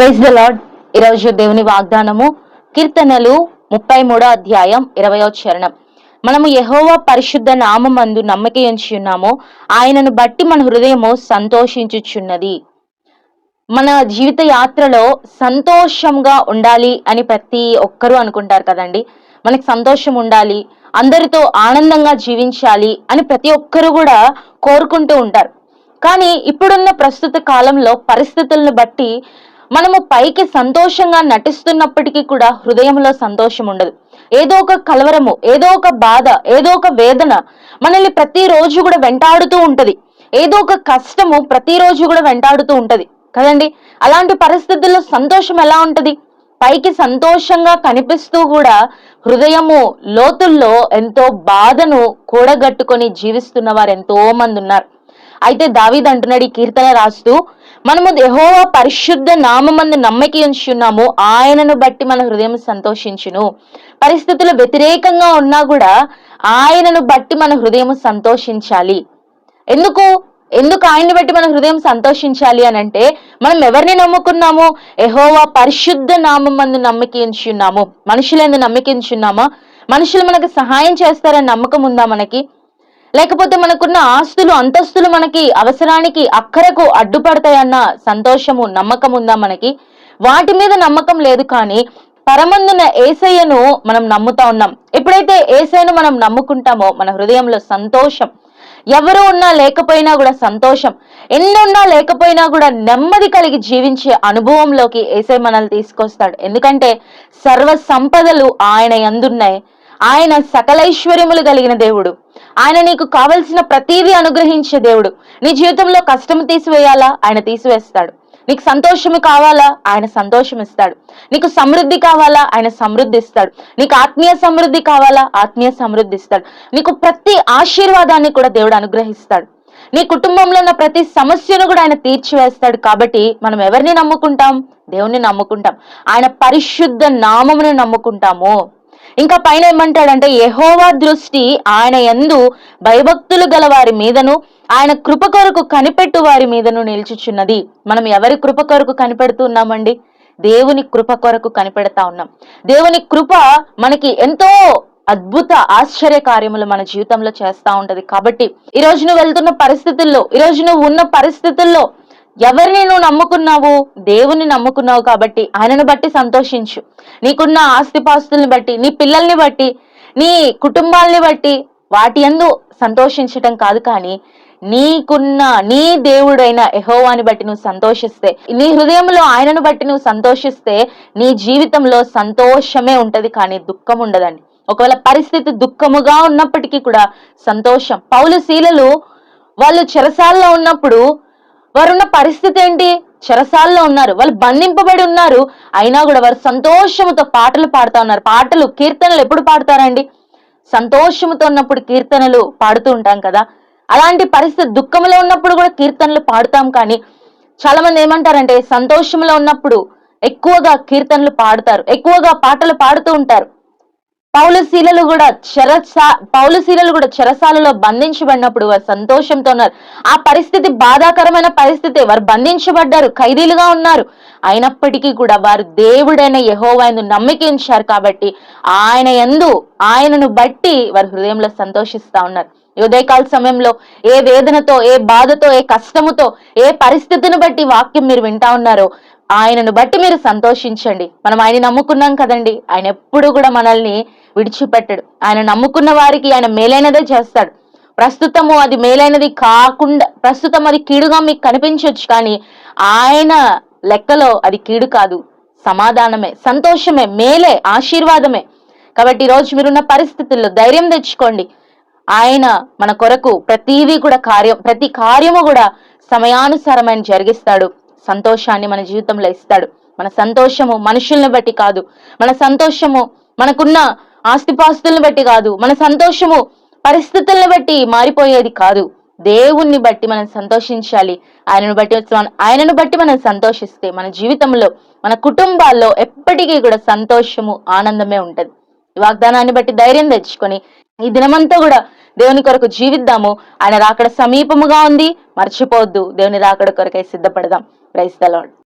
Praise the lord ఈరోజు దేవుని వాగ్దానము కీర్తనలు ముప్పై మూడో అధ్యాయం ఇరవయో చరణం. మనము యహోవా పరిశుద్ధ నామందు నమ్మక ఉంచి ఉన్నాము. ఆయనను బట్టి మన హృదయము సంతోషించుచున్నది. మన జీవిత యాత్రలో సంతోషంగా ఉండాలి అని ప్రతి ఒక్కరూ అనుకుంటారు కదండి. మనకి సంతోషం ఉండాలి అందరితో ఆనందంగా జీవించాలి అని ప్రతి ఒక్కరు కూడా కోరుకుంటూ ఉంటారు. కానీ ఇప్పుడున్న ప్రస్తుత కాలంలో పరిస్థితులను బట్టి మనము పైకి సంతోషంగా నటిస్తున్నప్పటికీ కూడా హృదయంలో సంతోషం ఉండదు. ఏదో ఒక కలవరము ఏదో ఒక బాధ ఏదో ఒక వేదన మనల్ని ప్రతిరోజు కూడా వెంటాడుతూ ఉంటది. ఏదో ఒక కష్టము ప్రతిరోజు కూడా వెంటాడుతూ ఉంటది. కదండి? అలాంటి పరిస్థితుల్లో సంతోషం ఎలా ఉంటది? పైకి సంతోషంగా కనిపిస్తూ కూడా హృదయము లోతుల్లో ఎంతో బాధను కూడగట్టుకొని జీవిస్తున్న వారు ఎంతో మంది ఉన్నారు. అయితే దావీద్ అంటున్నాడు ఈ కీర్తన రాస్తూ మనము యెహోవా పరిశుద్ధ నామందు నమ్మకి ఉంచున్నాము ఆయనను బట్టి మన హృదయం సంతోషించును. పరిస్థితులు వ్యతిరేకంగా ఉన్నా కూడా ఆయనను బట్టి మన హృదయం సంతోషించాలి. ఎందుకు? ఎందుకు ఆయన్ని బట్టి మన హృదయం సంతోషించాలి అని అంటే మనం ఎవరిని నమ్ముకున్నాము? ఎహోవా పరిశుద్ధ నామం మందు నమ్మకించున్నాము మనుషులందు నమ్మకించున్నామా మనుషులు మనకు సహాయం చేస్తారని నమ్మకం ఉందా మనకి? లేకపోతే మనకున్న ఆస్తులు అంతస్తులు మనకి అవసరానికి అక్కరకు అడ్డుపడతాయన్న సంతోషము నమ్మకం ఉందా మనకి? వాటి మీద నమ్మకం లేదు కానీ పరమందున ఏసయ్యను మనం నమ్ముతా ఉన్నాం. ఎప్పుడైతే ఏసయ్యను మనం నమ్ముకుంటామో మన హృదయంలో సంతోషం. ఎవరు ఉన్నా లేకపోయినా కూడా సంతోషం. ఎన్నున్నా లేకపోయినా కూడా నెమ్మది కలిగి జీవించే అనుభవంలోకి ఏసై మనల్ని తీసుకొస్తాడు. ఎందుకంటే సర్వ సంపదలు ఆయన ఎందున్నాయి ఆయన సకలైశ్వర్యములు కలిగిన దేవుడు. ఆయన నీకు కావలసిన ప్రతీది అనుగ్రహించే దేవుడు. నీ జీవితంలో కష్టం తీసివేయాలా? ఆయన తీసివేస్తాడు. నీకు సంతోషము కావాలా? ఆయన సంతోషం ఇస్తాడు నీకు సమృద్ధి కావాలా? ఆయన సమృద్ధి ఇస్తాడు నీకు ఆత్మీయ సమృద్ధి కావాలా? ఆత్మీయ సమృద్ధి ఇస్తాడు నీకు ప్రతి ఆశీర్వాదాన్ని కూడా దేవుడు అనుగ్రహిస్తాడు. నీ కుటుంబంలో ఉన్న ప్రతి సమస్యను కూడా ఆయన తీర్చివేస్తాడు. కాబట్టి మనం ఎవరిని నమ్ముకుంటాం? దేవుణ్ణి నమ్ముకుంటాం. ఆయన పరిశుద్ధ నామమును నమ్ముకుంటాము. ఇంకా పైన ఏమంటాడంటే యహోవా దృష్టి ఆయన ఎందు భయభక్తులు గల వారి మీదను ఆయన కృప కొరకు కనిపెట్టు వారి మీదను నిల్చుచున్నది. మనం ఎవరి కృప కొరకు కనిపెడుతున్నామండి దేవుని కృప కొరకు కనిపెడతా ఉన్నాం. దేవుని కృప మనకి ఎంతో అద్భుత ఆశ్చర్య కార్యములు మన జీవితంలో చేస్తా ఉంటది. కాబట్టి ఈ రోజు నువ్వు వెళ్తున్న పరిస్థితుల్లో ఈ రోజు నువ్వు ఉన్న పరిస్థితుల్లో ఎవరిని నువ్వు నమ్ముకున్నావు? దేవుని నమ్ముకున్నావు కాబట్టి ఆయనను బట్టి సంతోషించు. నీకున్న ఆస్తిపాస్తుల్ని బట్టి నీ పిల్లల్ని బట్టి నీ కుటుంబాల్ని బట్టి వాటి అందు సంతోషించటం కాదు కానీ నీకున్న నీ దేవుడైన ఎహోవాని బట్టి నువ్వు సంతోషిస్తే నీ హృదయంలో ఆయనను బట్టి నువ్వు సంతోషిస్తే నీ జీవితంలో సంతోషమే ఉంటది కానీ దుఃఖం ఉండదండి. ఒకవేళ పరిస్థితి దుఃఖముగా ఉన్నప్పటికీ కూడా సంతోషం. పౌలు శీలలు వాళ్ళు చెరసాల్లో ఉన్నప్పుడు వారున్న పరిస్థితి ఏంటి? చెరసాల్లో ఉన్నారు. వాళ్ళు బంధింపబడి ఉన్నారు. అయినా కూడా వారు సంతోషముతో పాటలు పాడుతా ఉన్నారు. పాటలు కీర్తనలు ఎప్పుడు పాడతారండి? సంతోషముతో ఉన్నప్పుడు కీర్తనలు పాడుతూ ఉంటాం కదా. అలాంటి పరిస్థితి దుఃఖంలో ఉన్నప్పుడు కూడా కీర్తనలు పాడుతాం కానీ చాలా మంది ఏమంటారంటే సంతోషంలో ఉన్నప్పుడు ఎక్కువగా కీర్తనలు పాడుతారు. ఎక్కువగా పాటలు పాడుతూ ఉంటారు. పౌలశీలలు కూడా చెరసా పౌలశీలలు కూడా చెరసాలలో బంధించబడినప్పుడు వారు సంతోషంతో ఉన్నారు. ఆ పరిస్థితి బాధాకరమైన పరిస్థితి వారు బంధించబడ్డారు ఖైదీలుగా ఉన్నారు. అయినప్పటికీ కూడా వారు దేవుడైన యహోవాయందు నమ్మకించారు కాబట్టి ఆయన ఎందు ఆయనను బట్టి వారి హృదయంలో సంతోషిస్తా ఉన్నారు. ఉదయకాల సమయంలో ఏ వేదనతో ఏ బాధతో ఏ కష్టముతో ఏ పరిస్థితిని బట్టి వాక్యం మీరు వింటా ఉన్నారో ఆయనను బట్టి మీరు సంతోషించండి. మనం ఆయన నమ్ముకున్నాం కదండి. ఆయన ఎప్పుడు కూడా మనల్ని విడిచిపెట్టడు. ఆయన నమ్ముకున్న వారికి ఆయన మేలైనదే చేస్తాడు. ప్రస్తుతము అది మేలైనది కాకుండా ప్రస్తుతం అది కీడుగా మీకు కనిపించవచ్చు కానీ ఆయన లెక్కలో అది కీడు కాదు. సమాధానమే సంతోషమే మేలే ఆశీర్వాదమే. కాబట్టి ఈరోజు మీరున్న పరిస్థితుల్లో ధైర్యం తెచ్చుకోండి. ఆయన మన కొరకు ప్రతిదీ కూడా కార్యం ప్రతి కార్యము కూడా సమయానుసారమైన జరిగిస్తాడు. సంతోషాన్ని మన జీవితంలో ఇస్తాడు. మన సంతోషము మనుషుల్ని బట్టి కాదు. మన సంతోషము మనకున్న ఆస్తిపాస్తులను బట్టి కాదు మన సంతోషము పరిస్థితులను బట్టి మారిపోయేది కాదు. దేవుణ్ణి బట్టి మనం సంతోషించాలి. ఆయనను బట్టి ఆయనను బట్టి మనం సంతోషిస్తే మన జీవితంలో మన కుటుంబాల్లో ఎప్పటికీ కూడా సంతోషము ఆనందమే ఉంటది. ఈ వాగ్దానాన్ని బట్టి ధైర్యం తెచ్చుకొని ఈ దినమంతా కూడా దేవుని కొరకు జీవిద్దాము. ఆయన రాకడ సమీపముగా ఉంది. మర్చిపోవద్దు. దేవుని రాకడ కొరకై సిద్ధపడదాం. Praise the lord.